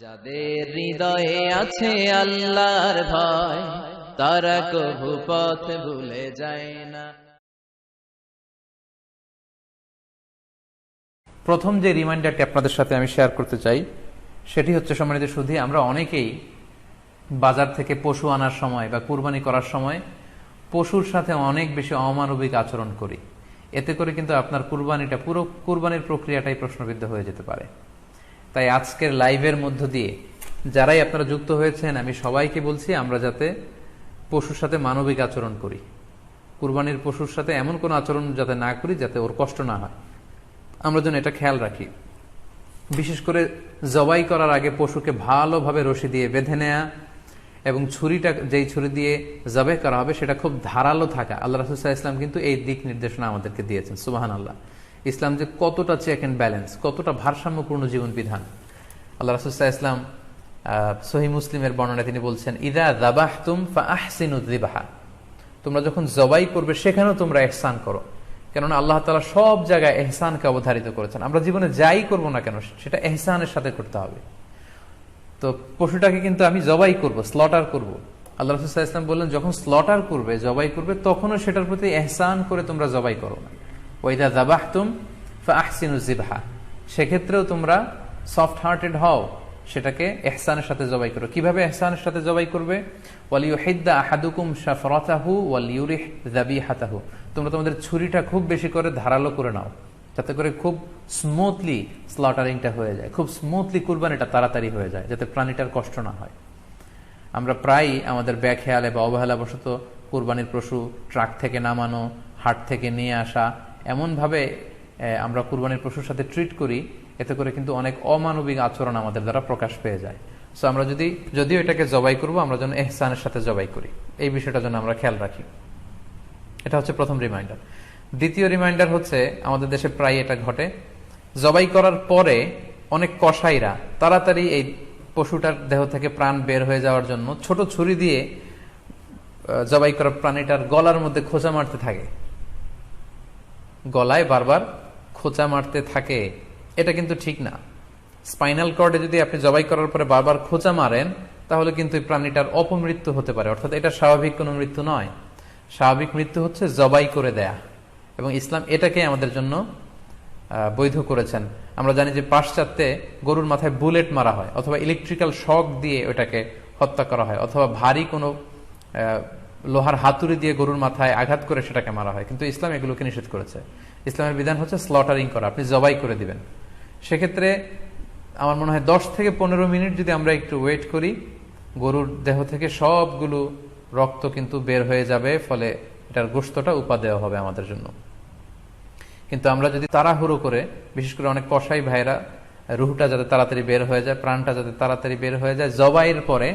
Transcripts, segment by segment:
যাদের হৃদয়ে আছে আল্লাহর ভয়, তারা কভু পথ ভুলে যায় না। প্রথম যে রিমাইন্ডারটি আপনাদের সাথে আমি শেয়ার করতে চাই, সেটি হচ্ছে সম্মানিত শুধু আমরা অনেকেই বাজার থেকে পশু আনার সময় বা কুরবানি করার সময় পশুর সাথে অনেক বেশি অমানবিক আচরণ করি। এতে করে কিন্তু আপনার কুরবানিটা, পুরো কুরবানির প্রক্রিয়াটাই প্রশ্নবিদ্ধ হয়ে যেতে পারে। তাই আজকের লাইভের মধ্য দিয়ে যারাই আপনারা যুক্ত হয়েছেন, আমি সবাইকে বলছি আমরা যাতে পশুর সাথে মানবিক আচরণ করি। কুরবানির পশুর সাথে এমন কোনো আচরণ যাতে না করি যাতে ওর কষ্ট না হয়। আমরা যেন এটা খেয়াল রাখি। বিশেষ করে জবাই করার আগে পশুকে ভালোভাবে রশি দিয়ে বেঁধে নেয়া এবং ছুরিটা, যেই ছুরি দিয়ে জবাই করা হবে সেটা খুব ধারালো থাকা। আল্লাহ রাসুসাহ ইসলাম কিন্তু এই দিক নির্দেশনা আমাদেরকে দিয়েছেন সুবাহান আল্লাহ ইসলাম যে কতটা চেক অ্যান্ড ব্যালেন্স কতটা ভারসাম্যপূর্ণ জীবন বিধান আল্লাহ রাসুসাহ ইসলাম সহি মুসলিমের বর্ণনায় তিনি বলছেন, ইদা দাবাহ তুম ফা তোমরা যখন জবাই করবে, সেখানেও তোমরা এহসান করো। কেননা আল্লাহ তালা সব জায়গায় এহসানকে অবধারিত করেছেন। আমরা জীবনে যাই করব না কেন, সেটা এহসানের সাথে করতে হবে। তো পশুটাকে কিন্তু আমি জবাই করব স্লটার করব। আল্লাহ রসুল্লাহ ইসলাম বললেন, যখন স্লটার করবে জবাই করবে তখনও সেটার প্রতি এহসান করে তোমরা জবাই করো না। ওইদা জাবাহ তুম জিবহা সেক্ষেত্রেও তোমরা সফট হার্টেড হও, সেটাকে এহসানের সাথে জবাই করো। কীভাবে এহসানের সাথে জবাই করবে? ওয়ালিউহিদ্দা আহাদুকুম শাফরাতাহু ওয়ালিউরিহ যাবিহাতাহু। তোমরা তোমাদের ছুরিটা খুব বেশি করে ধারালো করে নাও, যাতে করে খুব স্মুথলি স্লটারিংটা হয়ে যায়। খুব স্মুথলি কুরবানিটা তাড়াতাড়ি হয়ে যায়, যাতে প্রাণীটার কষ্ট না হয়। আমরা প্রায় আমাদের ব্যাখেয়ালে বা অবহেলাবশত কুরবানির পশু ট্রাক থেকে নামানো, হাট থেকে নিয়ে আসা এমনভাবে আমরা কুরবানির পশুর সাথে ট্রিট করি, এতে করে কিন্তু অনেক অমানবিক আচরণ আমাদের দ্বারা প্রকাশ পেয়ে যায়। সো আমরা যদি, যদিও এটাকে জবাই করব, আমরা যেন এহসানের সাথে জবাই করি। এই বিষয়টা যেন আমরা খেয়াল রাখি। এটা হচ্ছে প্রথম রিমাইন্ডার দ্বিতীয় রিমাইন্ডার হচ্ছে, আমাদের দেশে প্রায় এটা ঘটে। জবাই করার পরে অনেক কসাইরা তাড়াতাড়ি এই পশুটার দেহ থেকে প্রাণ বের হয়ে যাওয়ার জন্য ছোট ছুরি দিয়ে জবাই করা প্রাণীটার গলার মধ্যে খোঁচা মারতে থাকে। গলায় বারবার খোঁচা মারতে থাকে, এটা কিন্তু ঠিক না। স্পাইনাল কর্ডে যদি আপনি জবাই করার পরে বারবার খোঁচা মারেন, তাহলে কিন্তু প্রাণীটার অপমৃত্যু হতে পারে, অর্থাৎ এটা স্বাভাবিক কোনো মৃত্যু নয়। স্বাভাবিক মৃত্যু হচ্ছে জবাই করে দেয়া। এবং ইসলাম এটাকে আমাদের জন্য বৈধ করেছেন। আমরা জানি যে পাশ্চাত্যে গরুর মাথায় বুলেট মারা হয়, অথবা ইলেকট্রিক্যাল শক দিয়ে ওটাকে হত্যা করা হয়, অথবা ভারী কোনো লোহার হাতুড়ি দিয়ে গরুর মাথায় আঘাত করে সেটাকে মারা হয়। কিন্তু ইসলাম এগুলোকে নিষেধ করেছে। ইসলামের বিধান হচ্ছে স্লটারিং করা, আপনি জবাই করে দিবেন। সেক্ষেত্রে আমার মনে হয় দশ থেকে পনেরো মিনিট যদি আমরা একটু ওয়েট করি, গরুর দেহ থেকে সবগুলো রক্ত কিন্তু বের হয়ে যাবে, ফলে এটার গোস্তটা উপা দেওয়া হবে আমাদের জন্য। কিন্তু আমরা যদি তাড়াহুড়ো করে, বিশেষ করে অনেক কষাই ভাইরা রুহটা যাতে তাড়াতাড়ি বের হয়ে যায়, প্রাণটা যাতে তাড়াতাড়ি বের হয়ে যায়, জবাইয়ের পরে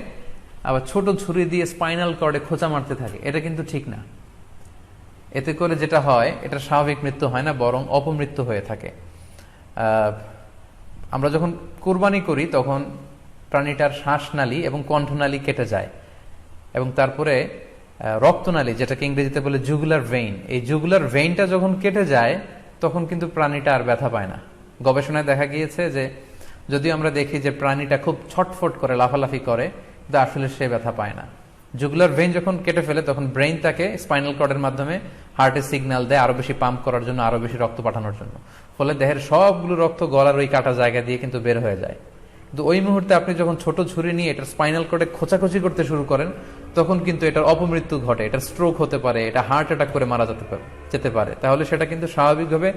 আবার ছোট ছুরি দিয়ে স্পাইনাল কর্ডে খোঁচা মারতে থাকে। এটা কিন্তু ঠিক না। এতে করে যেটা হয়, এটা স্বাভাবিক মৃত্যু হয় না, বরং অপমৃত্যু হয়ে থাকে। আমরা যখন কোরবানি করি, তখন প্রাণীটার শ্বাসনালী এবং কণ্ঠনালী কেটে যায়। এবং তারপরে রক্তনালী, যেটাকে ইংরেজিতে বলে জুগুলার ভেইন এই জুগুলার ভেইনটা যখন কেটে যায়, তখন কিন্তু প্রাণীটা আর ব্যথা পায় না। গবেষণায় দেখা গিয়েছে যে যদিও আমরা দেখি যে প্রাণীটা খুব ছটফট করে, লাফালাফি করে কিন্তু আসলে সে ব্যথা পায় না। জুগুলার ভেইন যখন কেটে ফেলে, তখন ব্রেইন তাকে স্পাইনাল কর্ডের মাধ্যমে হার্টে সিগন্যাল দেয় আরও বেশি পাম্প করার জন্য, আরও বেশি রক্ত পাঠানোর জন্য। ফলে দেহের সবগুলো রক্ত গলার ওই কাটা জায়গা দিয়ে কিন্তু বের হয়ে যায়। কিন্তু ওই মুহূর্তে আপনি যখন ছোট ছুরি নিয়ে এটার স্পাইনাল কর্ডে খোঁচাখুচি করতে শুরু করেন, তখন কিন্তু এটার অপমৃত্যু ঘটে এটা স্ট্রোক হতে পারে, এটা হার্ট অ্যাটাক করে মারা যেতে পারে যেতে পারে। তাহলে সেটা কিন্তু স্বাভাবিকভাবে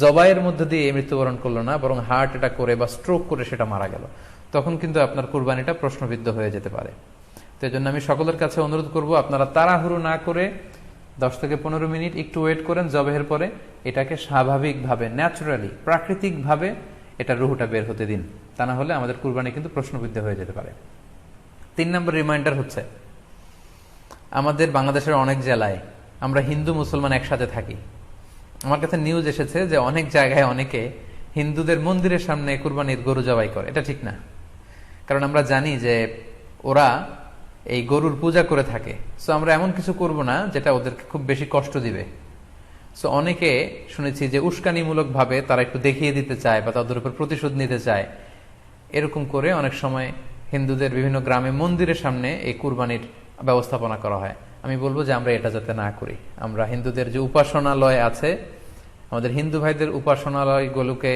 জবাইয়ের মধ্যে দিয়ে মৃত্যুবরণ করল না, বরং হার্ট অ্যাটাক করে বা স্ট্রোক করে সেটা মারা গেল। তখন কিন্তু আপনার কুরবানিটা প্রশ্নবিদ্ধ হয়ে যেতে পারে। তো এই জন্য আমি সকলের কাছে অনুরোধ করব, আপনারা তাড়াহুড়ো না করে দশ থেকে পনেরো মিনিট একটু ওয়েট করেন জবেহের পরে এটাকে স্বাভাবিকভাবে ন্যাচারালি প্রাকৃতিকভাবে এটা রুহুটা বের হতে দিন। তা না হলে আমাদের কুরবানি কিন্তু প্রশ্নবিদ্ধ হয়ে যেতে পারে। তিন নম্বর রিমাইন্ডার হচ্ছে, আমাদের বাংলাদেশের অনেক জেলায় আমরা হিন্দু মুসলমান একসাথে থাকি। আমার কাছে নিউজ এসেছে যে অনেক জায়গায় অনেকে হিন্দুদের মন্দিরের সামনে কুরবানির গরু জবাই করে। এটা ঠিক না। কারণ আমরা জানি যে ওরা এই গরুর পূজা করে থাকে। সো আমরা এমন কিছু করব না যেটা ওদেরকে খুব বেশি কষ্ট দিবে। সো অনেকে শুনেছি যে উস্কানিমূলক ভাবে তারা একটু দেখিয়ে দিতে চায় বা তাদের উপর প্রতিশোধ নিতে চায়। এরকম করে অনেক সময় হিন্দুদের বিভিন্ন গ্রামে মন্দিরের সামনে এই কুরবানির ব্যবস্থাপনা করা হয়। আমি বলব যে আমরা এটা যাতে না করি। আমরা হিন্দুদের যে উপাসনালয় আছে, আমাদের হিন্দু ভাইদের উপাসনালয়গুলোকে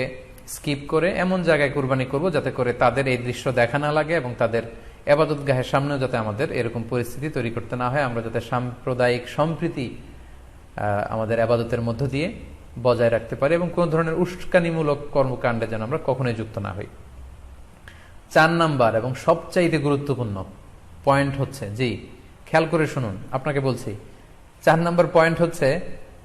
স্কিপ করে এমন জায়গায় কুরবানি করব যাতে করে তাদের এই দৃশ্য দেখা না লাগে এবং তাদের এবাদত গাহের সামনেও যাতে আমাদের এরকম পরিস্থিতি তৈরি করতে না হয়। আমরা যাতে সাম্প্রদায়িক সম্প্রীতি আমাদের আবাদতের মধ্য দিয়ে বজায় রাখতে পারি এবং কোন ধরনের উস্কানিমূলক কর্মকাণ্ডে যেন আমরা কখনোই যুক্ত না হই। চার নাম্বার এবং সবচাইতে গুরুত্বপূর্ণ পয়েন্ট হচ্ছে, জি, খেয়াল করে শুনুন, আপনাকে বলছি, চার নাম্বার পয়েন্ট হচ্ছে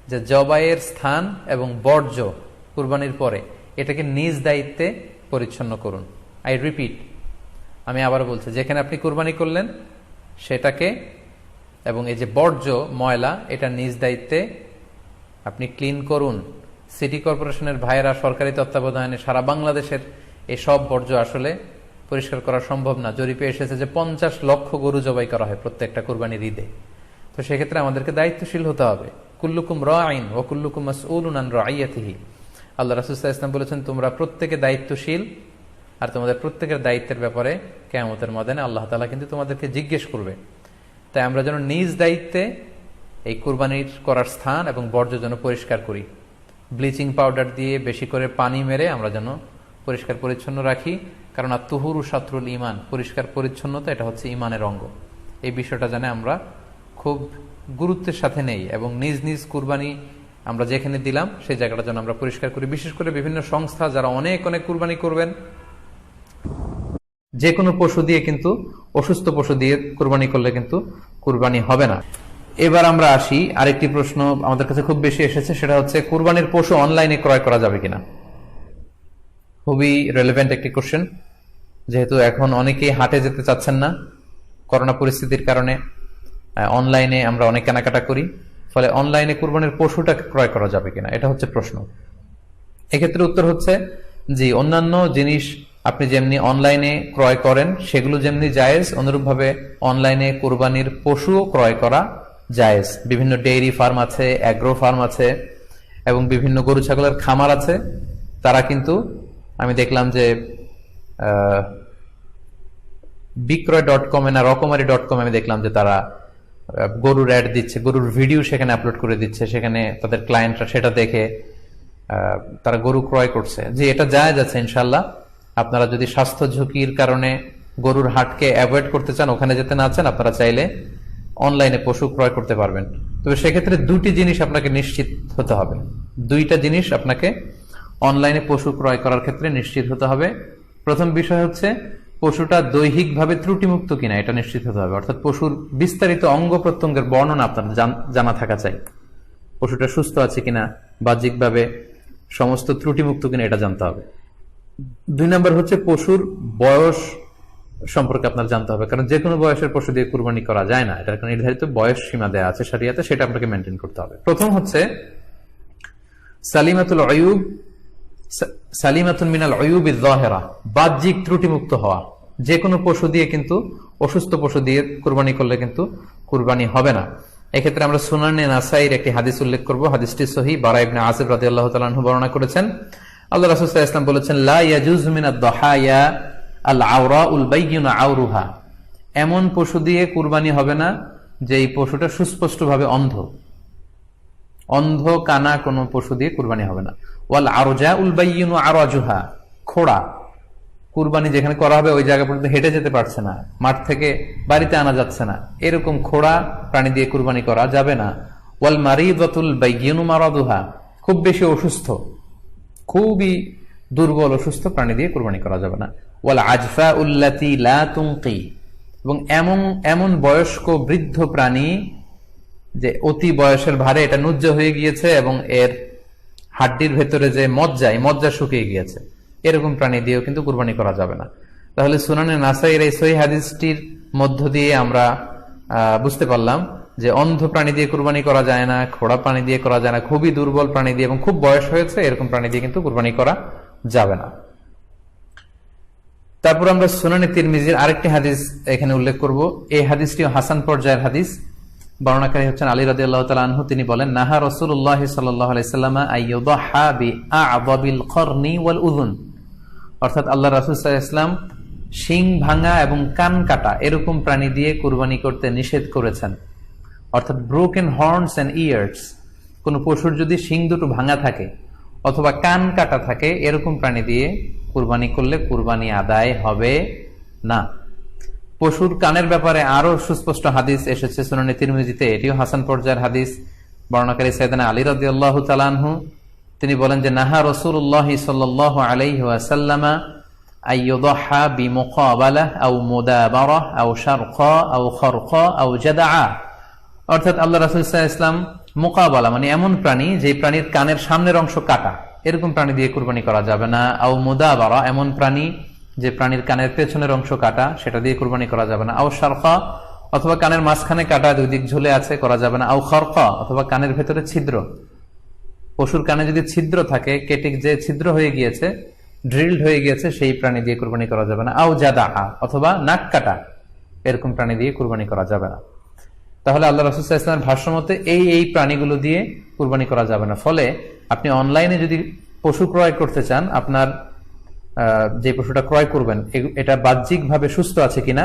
যে জবাইয়ের স্থান এবং বর্জ্য কুরবানির পরে এটাকে নিজ দায়িত্বে পরিচ্ছন্ন করুন। আই রিপিট আমি আবার বলছি, যেখানে আপনি কুরবানি করলেন, সেটাকে এবং এই যে বর্জ্য, ময়লা, এটা নিজ দায়িত্বে আপনি ক্লিন করুন। সিটি কর্পোরেশনের ভাইয়েরা, সরকারি তত্ত্বাবধানে সারা বাংলাদেশের এই সব বর্জ্য আসলে পরিষ্কার করা সম্ভব না। জরিপে এসেছে যে পঞ্চাশ লক্ষ গরু জবাই করা হয় প্রত্যেকটা কোরবানির ঈদে। তো সেক্ষেত্রে আমাদেরকে দায়িত্বশীল হতে হবে। কুল্লুকুম র আইন ও কুল্লুকুম মাসউলুনান রাইয়াতিহি। আল্লাহ রাসুল্লাহ ইসলাম বলেছেন, তোমরা প্রত্যেকে দায়িত্বশীল, আর তোমাদের প্রত্যেকের দায়িত্বের ব্যাপারে কেয়ামতের ময়দানে আল্লাহ তালা কিন্তু তোমাদেরকে জিজ্ঞেস করবে। তাই আমরা যেন নিজ দায়িত্বে এই কুরবানির করার স্থান এবং বর্জ্য যেন পরিষ্কার করি। ব্লিচিং পাউডার দিয়ে বেশি করে পানি মেরে আমরা যেন পরিষ্কার পরিচ্ছন্ন রাখি। কারণ আত্মহুরু শাত্রুল ইমান পরিষ্কার পরিচ্ছন্নতা এটা হচ্ছে ইমানের অঙ্গ। এই বিষয়টা জানে আমরা খুব গুরুত্বের সাথে নেই এবং নিজ নিজ কুরবানি আমরা যেখানে দিলাম, সেই জায়গাটা যেন আমরা পরিষ্কার করি। বিশেষ করে বিভিন্ন সংস্থা যারা অনেক অনেক কুরবানি করবেন যে কোনো পশু দিয়ে কিন্তু, অসুস্থ পশু দিয়ে কুরবানি করলে কিন্তু কুরবানি হবে না। এবার আমরা আসি, আরেকটি প্রশ্ন আমাদের কাছে খুব বেশি এসেছে, সেটা হচ্ছে, কুরবানির পশু অনলাইনে ক্রয় করা যাবে কিনা? খুবই রেলেভেন্ট একটি কোশ্চেন যেহেতু এখন অনেকেই হাটে যেতে চাচ্ছেন না, করোনা পরিস্থিতির কারণে অনলাইনে আমরা অনেক কেনাকাটা করি। ফলে অনলাইনে কুরবানির পশুটা ক্রয় করা যাবে কিনা? এটা হচ্ছে প্রশ্ন। এক্ষেত্রে উত্তর হচ্ছে জি অন্যান্য জিনিস আপনি যেমনি অনলাইনে ক্রয় করেন, সেগুলো যেমনি জায়েজ, অনুরূপভাবে অনলাইনে কোরবানির পশুও ক্রয় করা জায়েজ। বিভিন্ন ডেইরি ফার্ম আছে, অ্যাগ্রো ফার্ম আছে, এবং বিভিন্ন গরু, ছাগলের খামার আছে। তারা কিন্তু, আমি দেখলাম যে বিক্রয় ডট কমে না রকমারি ডট কম আমি দেখলাম যে তারা গরুর অ্যাড দিচ্ছে, গরুর ভিডিও সেখানে আপলোড করে দিচ্ছে, সেখানে তাদের ক্লায়েন্টরা সেটা দেখে তারা গরু ক্রয় করছে। যে এটা যায় যাচ্ছে ইনশাল্লাহ আপনারা যদি স্বাস্থ্য ঝুঁকির কারণে গরুর হাটকে অ্যাভয়েড করতে চান, ওখানে যেতে না চান, আপনারা চাইলে অনলাইনে পশু ক্রয় করতে পারবেন। তবে সেক্ষেত্রে দুটি জিনিস আপনাকে নিশ্চিত হতে হবে। দুইটা জিনিস আপনাকে অনলাইনে পশু ক্রয় করার ক্ষেত্রে নিশ্চিত হতে হবে। প্রথম বিষয় হচ্ছে পশুটা দৈহিকভাবে ত্রুটিমুক্ত কিনা, এটা নিশ্চিত হতে হবে। অর্থাৎ পশুর বিস্তারিত অঙ্গ প্রত্যঙ্গের বর্ণনা আপনার জানা থাকা চাই। পশুটা সুস্থ আছে কিনা, বাহ্যিকভাবে সমস্ত ত্রুটিমুক্ত কিনা, এটা জানতে হবে। দুই নম্বর হচ্ছে পশুর বয়স সম্পর্কে আপনার জানতে হবে, কারণ যে কোনো বয়সের পশু দিয়ে কুরবানি করা যায় না। এটার একটা নির্ধারিত বয়স সীমা দেওয়া আছে, সারিয়াতে, সেটা আপনাকে মেনটেন করতে হবে। প্রথম হচ্ছে সালিমাতুল অয়ুব সালিমাতুল মিনাল অয়ুব জহেরা বাহ্যিক ত্রুটিমুক্ত হওয়া। যে কোনো পশু দিয়ে কিন্তু, অসুস্থ পশু দিয়ে কুরবানি করলে কিন্তু কুরবানি হবে না। এক্ষেত্রে আমরা সুনানে নাসাইর একটি হাদিস উল্লেখ করব। হাদিসটি সহি, বারা ইবনে আসিফ রাদিয়াল্লাহু তাআলা আনহু বর্ণনা করেছেন। আল্লাহ রাসূল ওয়াসাল্লাম বলেছেন, লা ইয়াজুজ মিনাদ দহায়া আল আওরাউল বাইয়িনা আওরুহা। এমন পশু দিয়ে কুরবানি হবে না যে এই পশুটা সুস্পষ্টভাবে অন্ধ। অন্ধ কানা কোনো পশু দিয়ে কুরবানি হবে না। ওয়াল আরজা উল বাইয়িনু আরাজুহা, খোড়া। কুরবানি যেখানে করা হবে ওই জায়গা পর্যন্ত হেঁটে যেতে পারছে না, মাঠ থেকে বাড়িতে আনা যাচ্ছে না। এরকম খোড়া প্রাণী দিয়ে কুরবানি করা যাবে না। ওয়াল মারিদাতুল বাইয়িনু মারাদুহা, খুব বেশি অসুস্থ, খুবই দুর্বল, অসুস্থ প্রাণী দিয়ে কুরবানি করা যাবে না। ওয়াল আজফা উল্লাতি লা তুনকি এবং এমন এমন বয়স্ক বৃদ্ধ প্রাণী যে অতি বয়সের ভারে এটা নুজ্জ হয়ে গিয়েছে এবং এর হাড্ডির ভেতরে যে মজ্জা, এই মজ্জা শুকিয়ে গিয়েছে। এরকম প্রাণী দিয়েও কিন্তু কুরবানি করা যাবে না। তাহলে সুনানে নাসাইয়ের এই সহি হাদিসটির মধ্য দিয়ে আমরা বুঝতে পারলাম যে অন্ধ প্রাণী দিয়ে কুরবানি করা যায় না, খোড়া প্রাণী দিয়ে করা যায় না, খুবই দুর্বল প্রাণী দিয়ে এবং খুব বয়স হয়েছে, এরকম প্রাণী দিয়ে কিন্তু কুরবানি করা যাবে না। তারপর আমরা সুনানি তিরমিজির আরেকটি হাদিস এখানে উল্লেখ করব। এই হাদিসটি হাসান পর্যায়ের হাদিস। বর্ণাকারী হচ্ছেন আলী রাদি আল্লাহ আনহু। তিনি বলেন, নাহা রসুল্লাহ সাল্লাম অর্থাৎ আল্লাহ রাসুল ইসলাম শিং ভাঙা এবং কান কাটা এরকম প্রাণী দিয়ে কুরবানি করতে নিষেধ করেছেন। অর্থাৎ ব্রোকেন হর্নস অ্যান্ড ইয়ার্স কোন পশুর যদি শিং দুটো ভাঙা থাকে অথবা কান কাটা থাকে, এরকম প্রাণী দিয়ে কুরবানি করলে কুরবানি আদায় হবে না। পশুর কানের ব্যাপারে আরও সুস্পষ্ট হাদিস এসেছে সুনানি তিরমিজিতে। এটিও হাসান পর্যায়ের হাদিস। বর্ণাকারী সৈদানা আলী রদি আল্লাহ তালানহু তিনি বলেন যে, নাহা রসুল্লাহ সাল্লাহ আলাইহি জাদাআ। অর্থাৎ আল্লাহ মোকাবালা মানে এমন প্রাণী প্রাণীর কানের সামনের অংশ কাটা। এরকম প্রাণী দিয়ে কুরবানি করা যাবে না। এমন প্রাণী যে প্রাণীর কানের পেছনের অংশ কাটা, সেটা দিয়ে কোরবানি করা যাবে না। আও শারখা, অথবা কানের মাঝখানে কাটা, দুই দিক ঝুলে আছে, করা যাবে না। আও খরখা, অথবা কানের ভেতরে ছিদ্র। পশুর কানে যদি ছিদ্র থাকে, কেটে যে ছিদ্র হয়ে গিয়েছে, ড্রিলড হয়ে গিয়েছে, সেই প্রাণী দিয়ে কোরবানি করা যাবে না। আও জাদা অথবা নাক কাটা, এরকম প্রাণী দিয়ে কুরবানি করা যাবে না। তাহলে আল্লাহ রসুল্লাহ ইসলামের ভাষ্য মতে এই এই প্রাণীগুলো দিয়ে কুরবানি করা যাবে না। ফলে আপনি অনলাইনে যদি পশু ক্রয় করতে চান, আপনার যে পশুটা ক্রয় করবেন এটা বাহ্যিকভাবে সুস্থ আছে কিনা,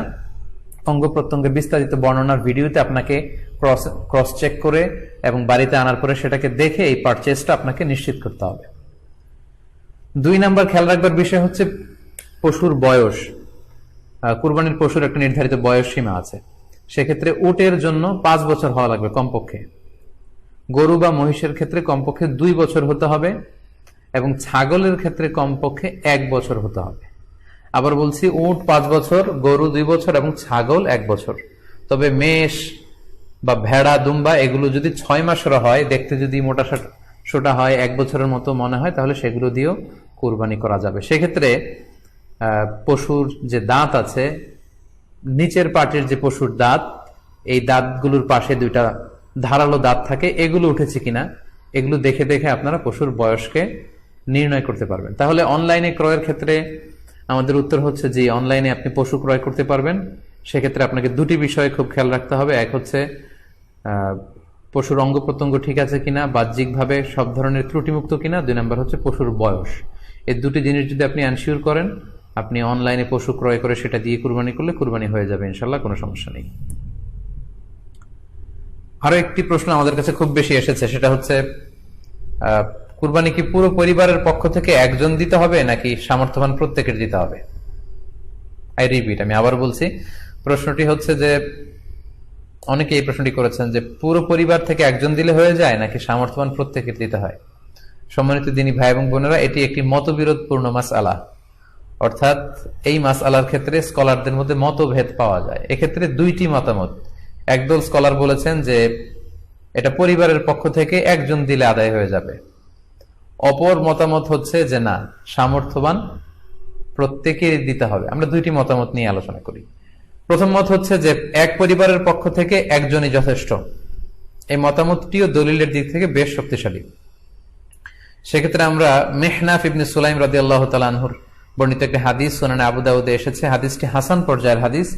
অঙ্গ প্রত্যঙ্গের বিস্তারিত বর্ণনার ভিডিওতে আপনাকে ক্রস ক্রস চেক করে এবং বাড়িতে আনার পরে সেটাকে দেখে এই পারচেসটা আপনাকে নিশ্চিত করতে হবে। দুই নাম্বার খেয়াল রাখবার বিষয় হচ্ছে পশুর বয়স। কুরবানির পশুর একটা নির্ধারিত বয়স সীমা আছে। সেক্ষেত্রে উটের জন্য পাঁচ বছর হওয়া লাগবে কমপক্ষে। গরু বা মহিষের ক্ষেত্রে কমপক্ষে দুই বছর হতে হবে। এবং ছাগলের ক্ষেত্রে কমপক্ষে এক বছর হতে হবে। আবার বলছি উট পাঁচ বছর, গরু দুই বছর এবং ছাগল এক বছর। তবে মেষ বা ভেড়া, দুম্বা এগুলো যদি ছয় মাসের হয়, দেখতে যদি মোটা সোটা হয়, এক বছরের মতো মনে হয়, তাহলে সেগুলো দিয়েও কুরবানি করা যাবে। সেক্ষেত্রে পশুর যে দাঁত আছে, নিচের পাটের যে পশুর দাঁত, এই দাঁতগুলোর পাশে দুইটা ধারালো দাঁত থাকে। এগুলো উঠেছে কিনা, এগুলো দেখে দেখে আপনারা পশুর বয়সকে নির্ণয় করতে পারবেন। তাহলে অনলাইনে ক্রয়ের ক্ষেত্রে আমাদের উত্তর হচ্ছে যে অনলাইনে আপনি পশু ক্রয় করতে পারবেন। সেক্ষেত্রে আপনাকে দুটি বিষয়ে খুব খেয়াল রাখতে হবে। এক হচ্ছে পশুর অঙ্গ প্রত্যঙ্গ ঠিক আছে কিনা, বাহ্যিকভাবে সব ধরনের ত্রুটিমুক্ত কিনা। দুই নম্বর হচ্ছে পশুর বয়স। এই দুটি জিনিস যদি আপনি অ্যানশিওর করেন, আপনি অনলাইনে পশু ক্রয় করে সেটা দিয়ে কুরবানি করলে কুরবানি হয়ে যাবে ইনশাল্লাহ কোনো সমস্যা নেই। আরও একটি প্রশ্ন আমাদের কাছে খুব বেশি এসেছে, সেটা হচ্ছে কুরবানি কি পুরো পরিবারের পক্ষ থেকে একজন দিতে হবে, নাকি সামর্থ্যবান প্রত্যেকের দিতে হবে? আই রিপিট আমি আবার বলছি, প্রশ্নটি হচ্ছে যে অনেকে এই প্রশ্নটি করেছেন যে, পুরো পরিবার থেকে একজন দিলে হয়ে যায়, নাকি সামর্থ্যবান প্রত্যেকের দিতে হয়? সম্মানিত দিনী ভাই এবং বোনেরা, এটি একটি মতবিরোধপূর্ণ মাস আলা অর্থাৎ, এই মাস আলার ক্ষেত্রে স্কলারদের মধ্যে মতভেদ পাওয়া যায়। এক্ষেত্রে দুইটি মতামত। একদল স্কলার বলেছেন যে, এটা পরিবারের পক্ষ থেকে একজন দিলে আদায় হয়ে যাবে। অপর মতামত হচ্ছে যে না, সামর্থ্যবান প্রত্যেকে দিতে হবে। আমরা দুইটি মতামত নিয়ে আলোচনা করি। প্রথম মত হচ্ছে যে এক পরিবারের পক্ষ থেকে একজনই যথেষ্ট। এই মতামতটিও দলিলের দিক থেকে বেশ শক্তিশালী। সেক্ষেত্রে আমরা মেহনাফ ইবনে সুলাইম রাজি আল্লাহ তালানহুর বর্ণিত একটি হাদিস সোনানে আবু দাউদে এসেছে। হাদিসটি হাসান পর্যায়ের হাদিস।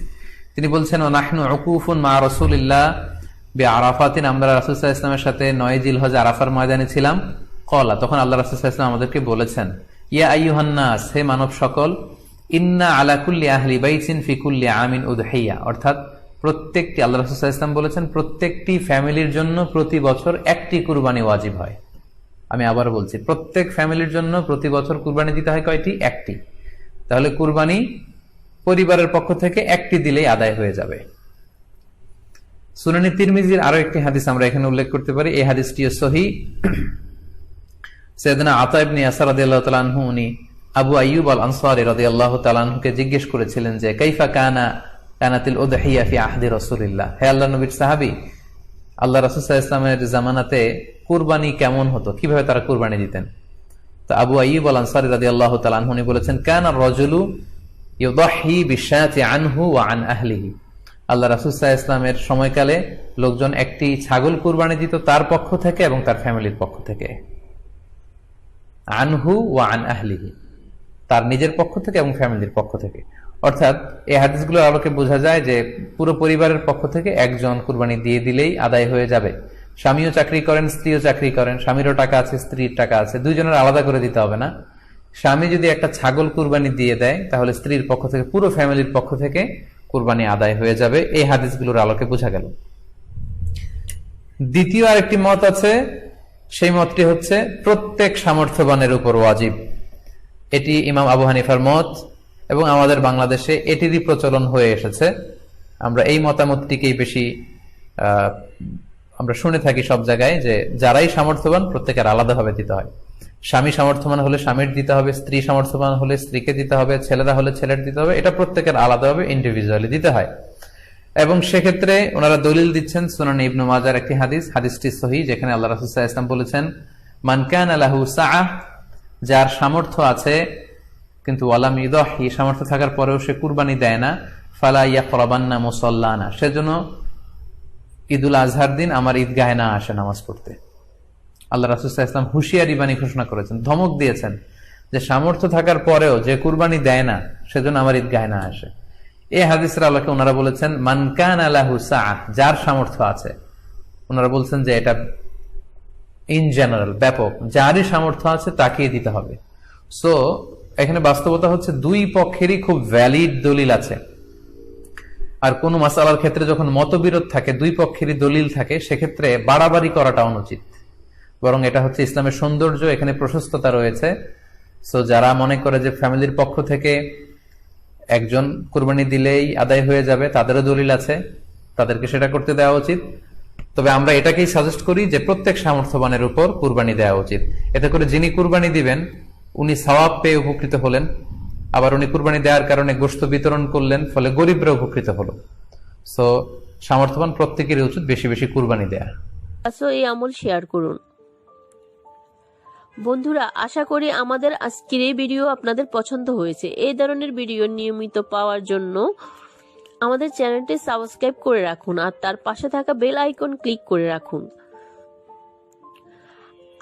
তিনি বলছেন ও নাহনু অকুফুন মা রসুল রসুল্লাহ বে আরাফাতিন। আমরা রাসুলসাহ ইসলামের সাথে নয় জিল হজ আরাফার ময়দানে ছিলাম। কলা। তখন আল্লাহ ইসলাম আমাদেরকে বলেছেন, ইয়া আইহান্নাস হে মানব সকল, ইন্না আলাকুল্লি আহলি বাইসিন ফিকুল্লি আমিন উদহাইয়া অর্থাৎ প্রত্যেকটি, আল্লাহ রাসুলসাহ ইসলাম বলেছেন, প্রত্যেকটি ফ্যামিলির জন্য প্রতি বছর একটি কুরবানি ওয়াজিব হয়। আমি আবার বলছি, প্রত্যেক ফ্যামিলির জন্য প্রতি বছর কুরবানি দিতে হয় কয়টি? একটি। তাহলে কুরবানি পরিবারের পক্ষ থেকে একটি দিলেই আদায় হয়ে যাবে। সুনানি তিরমিজির আরও একটি হাদিস আমরা এখানে উল্লেখ করতে পারি। এই হাদিসটিও সহি। সেদিনা আতাইবনি আসার আল্লাহ উনি আবু আইয়ুব আল আনসারি রদি আল্লাহ তালানহুকে জিজ্ঞেস করেছিলেন যে, কাইফা কানা কানাতিল উদহিয়া ফি আহদি রসুলিল্লাহ? হে আল্লাহ নবীর সাহাবি, আল্লাহ রসুল্লাহ ইসলামের জামানাতে কুরবানি কেমন হতো? কীভাবে তারা কুরবানি দিতেন? তো আবু আইব আল আনসারি রাদি আল্লাহ তালানহনি বলেছেন, কেন রজলু ইউদাহি বিশ্বাতি আনহু ও আন আহলিহি। আল্লাহ রাসুসাহ ইসলামের সময়কালে লোকজন একটি ছাগল কুরবানি দিত তার পক্ষ থেকে এবং তার ফ্যামিলির পক্ষ থেকে। আনহু ও আন আহলিহি, তার নিজের পক্ষ থেকে এবং ফ্যামিলির পক্ষ থেকে। অর্থাৎ এই হাদিসগুলোর আলোকে বোঝা যায় যে পুরো পরিবারের পক্ষ থেকে একজন কুরবানি দিয়ে দিলেই আদায় হয়ে যাবে। স্বামীও চাকরি করেন, স্ত্রীও চাকরি করেন, স্বামীরও টাকা আছে, স্ত্রীর টাকা আছে, দুইজনের আলাদা করে দিতে হবে না। স্বামী যদি একটা ছাগল কুরবানি দিয়ে দেয়, তাহলে স্ত্রীর পক্ষ থেকে, পুরো ফ্যামিলির পক্ষ থেকে কুরবানি আদায় হয়ে যাবে। এই হাদিসগুলোর আলোকে বোঝা গেল। দ্বিতীয় আরেকটি মত আছে সেই মতটি হচ্ছে প্রত্যেক সামর্থ্যবানের উপর ওয়াজিব। এটি ইমাম আবু হানিফার মত এবং আমাদের বাংলাদেশে এটিরই প্রচলন হয়ে এসেছে। আমরা এই মতামতটিকেই বেশি আমরা শুনে থাকি সব জায়গায় যে যারাই সামর্থ্যবান প্রত্যেকের আলাদাভাবে দিতে হয়। স্বামী সামর্থ্যবান হলে স্বামীর দিতে হবে, স্ত্রী সামর্থ্যবান হলে স্ত্রীকে দিতে হবে, ছেলেরা হলে ছেলের দিতে হবে, এটা প্রত্যেকের আলাদাভাবে ইন্ডিভিজুয়ালি দিতে হয়। এবং সেক্ষেত্রে ওনারা দলিল দিচ্ছেন সুনান ইবনু মাজার একটি হাদিস, হাদিসটি সহি, যেখানে আল্লাহ রাসুসাহ ইসলাম বলেছেন মানকান আলাহু সাহ যার সামর্থ্য আছে, কিন্তু ওয়ালাম ইদহ এই সামর্থ্য থাকার পরেও সে কুরবানি দেয় না, ফালা ইয়া ফরাবান্না মুসল্লানা, সেজন্য ঈদুল আজহার দিন আমার ঈদগাহে না আসে নামাজ পড়তে। আল্লাহ রাসুসাহ ইসলাম হুঁশিয়ারি বাণী ঘোষণা করেছেন, ধমক দিয়েছেন যে সামর্থ্য থাকার পরেও যে কুরবানি দেয় না, সেজন্য আমার ঈদগাহে না আসে। এই হাদিসের আলোকে ওনারা বলেছেন মানকান আলাহু সাআ যার সামর্থ্য আছে। ওনারা বলছেন যে এটা ইন জেনারেল ব্যাপক। যারই সামর্থ্য আছে, তাকেই দিতে হবে। সো এখানে বাস্তবতা হচ্ছে দুই পক্ষেরই খুব ভ্যালিড দলিল আছে। আর কোন মাসালার ক্ষেত্রে যখন মতবিরোধ থাকে, দুই পক্ষেরই দলিল থাকে, সেক্ষেত্রে বাড়াবাড়ি করাটা অনুচিত। বরং এটা হচ্ছে ইসলামের সৌন্দর্য, এখানে প্রশস্ততা রয়েছে। সো যারা মনে করে যে ফ্যামিলির পক্ষ থেকে একজন কুরবানি দিলেই আদায় হয়ে যাবে, তাদেরও দলিল আছে, তাদেরকে সেটা করতে দেওয়া উচিত। তবে আমরা এটাকেই সাজেস্ট করি যে প্রত্যেক সামর্থ্যবানের উপর কুরবানি দেওয়া উচিত। এতে করে যিনি কুরবানি দিবেন, উনি সওয়াব পেয়ে উপকৃত হলেন। আবার উনি কুরবানি দেওয়ার কারণে গোস্ত বিতরণ করলেন, ফলে গরিবরা উপকৃত হলো। সো সামর্থ্যবান প্রত্যেকেরই উচিত বেশি বেশি কুরবানি দেয়া। আসো এই আমল শেয়ার করুন। বন্ধুরা, আশা করি আমাদের আজকের এই ভিডিও আপনাদের পছন্দ হয়েছে। এই ধরনের ভিডিও নিয়মিত পাওয়ার জন্য আমাদের চ্যানেলটি সাবস্ক্রাইব করে রাখুন আর তার পাশে থাকা বেল আইকন ক্লিক করে রাখুন।